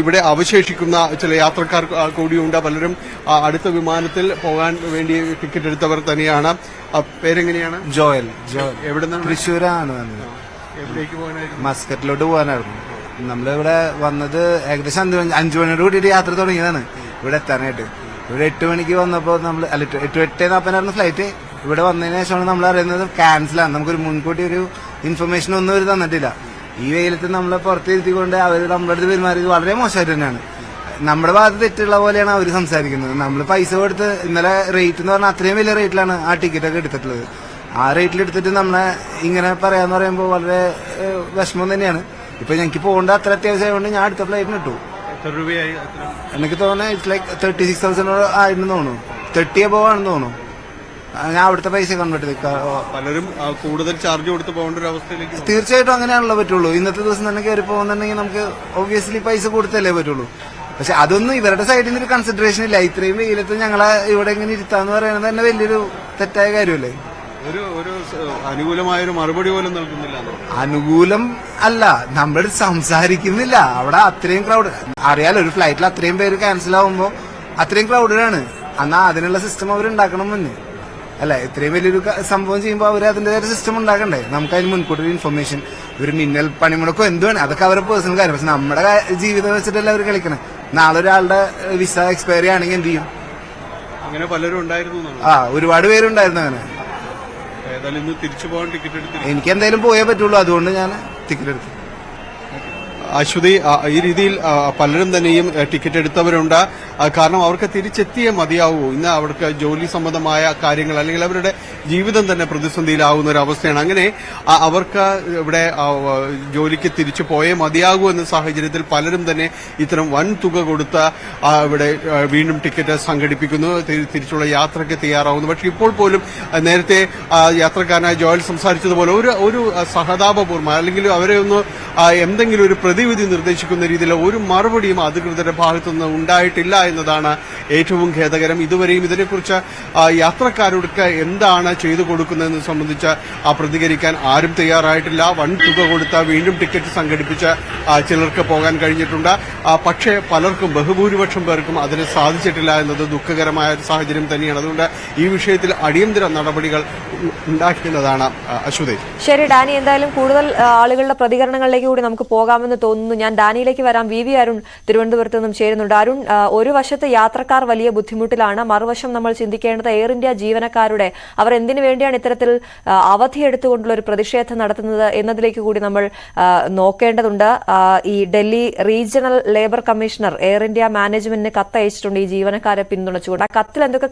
ഇവിടെ അവശേഷിക്കുന്ന ചില യാത്രക്കാർ കൂടിയുണ്ട്. പലരും അടുത്ത വിമാനത്തിൽ പോകാൻ വേണ്ടി ടിക്കറ്റ് എടുത്തവർ തന്നെയാണ്. പേരെങ്ങനെയാണ്? ജോയൽ ജോയൽ. എവിടെ നിന്ന് തൃശ്ശൂരാണ് എവിടേക്ക് പോകാനായിരുന്നു? മസ്കറ്റിലോട്ട് പോകാനായിരുന്നു. നമ്മളിവിടെ വന്നത് ഏകദേശം അഞ്ചു മണി അഞ്ചു മണിയോട് കൂടിയിട്ട് യാത്ര തുടങ്ങിയതാണ്. ഇവിടെ എത്താനായിട്ട്. ഇവിടെ എട്ട് മണിക്ക് വന്നപ്പോൾ നമ്മൾ അല്ല എട്ട് എട്ട് എട്ട് നാൽപ്പതിനായിരുന്നു ഫ്ലൈറ്റ് ഇവിടെ വന്നതിന് ശേഷമാണ് നമ്മൾ അറിയുന്നത് ക്യാൻസലാണ് നമുക്കൊരു മുൻകൂട്ടി ഒരു ഇൻഫർമേഷൻ ഒന്നും അവർ തന്നിട്ടില്ല. ഈ വെയിലത്ത് നമ്മളെ പുറത്തിരുത്തിക്കൊണ്ട് അവർ നമ്മുടെ അടുത്ത് പെരുമാറിയത് വളരെ മോശമായിട്ട് തന്നെയാണ്. നമ്മുടെ ഭാഗത്ത് തെറ്റുള്ള പോലെയാണ് അവർ സംസാരിക്കുന്നത്. നമ്മൾ പൈസ കൊടുത്ത് ഇന്നലെ റേറ്റ് എന്ന് പറഞ്ഞാൽ അത്രയും വലിയ റേറ്റിലാണ് ആ ടിക്കറ്റ് ഒക്കെ എടുത്തിട്ടുള്ളത്. ആ റേറ്റിൽ എടുത്തിട്ട് നമ്മളെ ഇങ്ങനെ പറയാന്ന് പറയുമ്പോൾ വളരെ വിഷമം തന്നെയാണ്. ഇപ്പൊ ഞങ്ങൾക്ക് പോകേണ്ട അത്ര അത്യാവശ്യമായതുകൊണ്ട് ഞാൻ അടുത്ത ഫ്ലൈറ്റിന് ഇട്ടു? എനിക്ക് തോന്നുന്നത് it's like thirty six thousand ആയിരുന്നു തോന്നുന്നു. തേർട്ടി അബോവ് ആണെന്ന് തോന്നുന്നു. ഞാൻ അവിടുത്തെ പൈസ കൺവേർട്ട് പലരും കൂടുതൽ ചാർജ് കൊടുത്ത് പോകേണ്ട ഒരു അവസ്ഥയിലേക്ക്. തീർച്ചയായിട്ടും അങ്ങനെയാണല്ലോ പറ്റുള്ളൂ. ഇന്നത്തെ ദിവസം തന്നെ കയറി പോകുന്നുണ്ടെങ്കിൽ നമുക്ക് ഒബ്വിയസ്ലി പൈസ കൊടുത്തല്ലേ പറ്റുള്ളൂ. പക്ഷെ അതൊന്നും ഇവരുടെ സൈഡിൽ നിന്ന് ഒരു കൺസിഡറേഷൻ ഇല്ല. ഇത്രയും വെയിലത്ത് ഞങ്ങളെ ഇവിടെ ഇങ്ങനെ ഇരുത്താന്ന് പറയുന്നത് തന്നെ വലിയൊരു തെറ്റായ കാര്യമല്ലേ? ഒരു ഒരു അനുകൂലമായ ഒരു മറുപടി പോലും നൽകുന്നില്ല അനുകൂലം അല്ല നമ്മൾ സംസാരിക്കുന്നില്ല. അവിടെ അത്രയും ക്രൗഡ് അറിയാലോ ഒരു ഫ്ലൈറ്റിൽ അത്രയും പേര് ക്യാൻസൽ ആവുമ്പോ അത്രയും ക്രൗഡാണ് എന്നാ അതിനുള്ള സിസ്റ്റം അവർ ഉണ്ടാക്കണം മുന്നേ. അല്ല ഇത്രയും വലിയൊരു സംഭവം ചെയ്യുമ്പോൾ അവർ അതിന്റെതായ സിസ്റ്റം ഉണ്ടാക്കണ്ടേ? നമുക്ക് അതിന് മുൻകൂട്ടി ഒരു ഇൻഫർമേഷൻ ഒരു മിന്നൽ പണിമുടക്കോ എന്തുവാണ് അതൊക്കെ അവരുടെ പേഴ്സണൽ കാര്യം. പക്ഷെ നമ്മുടെ ജീവിതം വെച്ചിട്ടല്ല അവർ കളിക്കണേ. നാളെ ഒരാളുടെ വിസ എക്സ്പയറി ആണെങ്കിൽ എന്ത് ചെയ്യും? അങ്ങനെ പലരും ഉണ്ടായിരുന്നു. ആ ഒരുപാട് പേരുണ്ടായിരുന്നു അങ്ങനെ. തിരിച്ചു പോകാൻ ടിക്കറ്റ് എനിക്ക് എന്തായാലും പോയേ പറ്റുള്ളൂ. അതുകൊണ്ട് ഞാൻ ടിക്കറ്റ് എടുത്തു. അശ്വതി ഈ രീതിയിൽ പലരും തന്നെയും ടിക്കറ്റ് എടുത്തവരുണ്ട്. കാരണം അവർക്ക് തിരിച്ചെത്തിയേ മതിയാവൂ. ഇന്ന് അവർക്ക് ജോലി സംബന്ധമായ കാര്യങ്ങൾ അല്ലെങ്കിൽ അവരുടെ ജീവിതം തന്നെ പ്രതിസന്ധിയിലാവുന്ന ഒരു അവസ്ഥയാണ് അങ്ങനെ അവർക്ക് ഇവിടെ ജോലിക്ക് തിരിച്ചു പോയേ മതിയാകൂ എന്ന സാഹചര്യത്തിൽ പലരും തന്നെ ഇത്തരം വൻ തുക കൊടുത്ത് ഇവിടെ വീണ്ടും ടിക്കറ്റ് സംഘടിപ്പിക്കുന്നു. തിരിച്ചുള്ള യാത്രയ്ക്ക് തയ്യാറാവുന്നു. പക്ഷേ ഇപ്പോൾ പോലും നേരത്തെ യാത്രക്കാരനായ ജോയൽ സംസാരിച്ചതുപോലെ ഒരു ഒരു സഹതാപപൂർവം അല്ലെങ്കിൽ അവരെ ഒന്ന് എന്തെങ്കിലും ഒരു പ്രതിവിധി നിർദ്ദേശിക്കുന്ന രീതിയിൽ ഒരു മറുപടിയും അധികൃതരുടെ ഭാഗത്തുനിന്ന് ഉണ്ടായിട്ടില്ല എന്നതാണ് ഏറ്റവും ഖേദകരം. ഇതുവരെയും ഇതിനെക്കുറിച്ച് യാത്രക്കാരോടൊക്കെ എന്താണ് ചെയ്തു കൊടുക്കുന്നതെന്ന് സംബന്ധിച്ച് പ്രതികരിക്കാൻ ആരും തയ്യാറായിട്ടില്ല. വൺ തുക കൊടുത്ത വീണ്ടും ടിക്കറ്റ് സംഘടിപ്പിച്ച് ചിലർക്ക് പോകാൻ കഴിഞ്ഞിട്ടുണ്ട്. പക്ഷേ പലർക്കും ബഹുഭൂരിപക്ഷം പേർക്കും അതിന് സാധിച്ചിട്ടില്ല എന്നത് ദുഃഖകരമായ ഒരു സാഹചര്യം തന്നെയാണ്. അതുകൊണ്ട് ഈ വിഷയത്തിൽ അടിയന്തര നടപടികൾ ഉണ്ടാക്കുന്നതാണ് അശ്വതി. ശരി ഡാനി എന്തായാലും കൂടുതൽ ആളുകളുടെ പ്രതികരണങ്ങളിലേക്ക് കൂടി നമുക്ക് പോകാമെന്ന് തോന്നുന്നു. ഞാൻ ഡാനിയിലേക്ക് വരാം. വി വി അരുൺ തിരുവനന്തപുരത്ത് നിന്നും ചേരുന്നുണ്ട്. അരുൺ ഒരു വശത്ത് യാത്രക്കാർ വലിയ ബുദ്ധിമുട്ടിലാണ്. മറുവശം നമ്മൾ ചിന്തിക്കേണ്ടത് എയർ ഇന്ത്യ ജീവനക്കാരുടെ അവർ എന്തിനു വേണ്ടിയാണ് ഇത്തരത്തിൽ അവധി അവധിയെടുത്തുകൊണ്ടുള്ള ഒരു പ്രതിഷേധം നടത്തുന്നത് എന്നതിലേക്ക് കൂടി നമ്മൾ നോക്കേണ്ടതുണ്ട്. ഈ Delhi regional labour commissioner Air India മാനേജ്മെന്റിന് കത്തയച്ചിട്ടുണ്ട് ഈ ജീവനക്കാരെ പിന്തുണച്ചുകൊണ്ട്. ആ കത്തിൽ എന്തൊക്കെ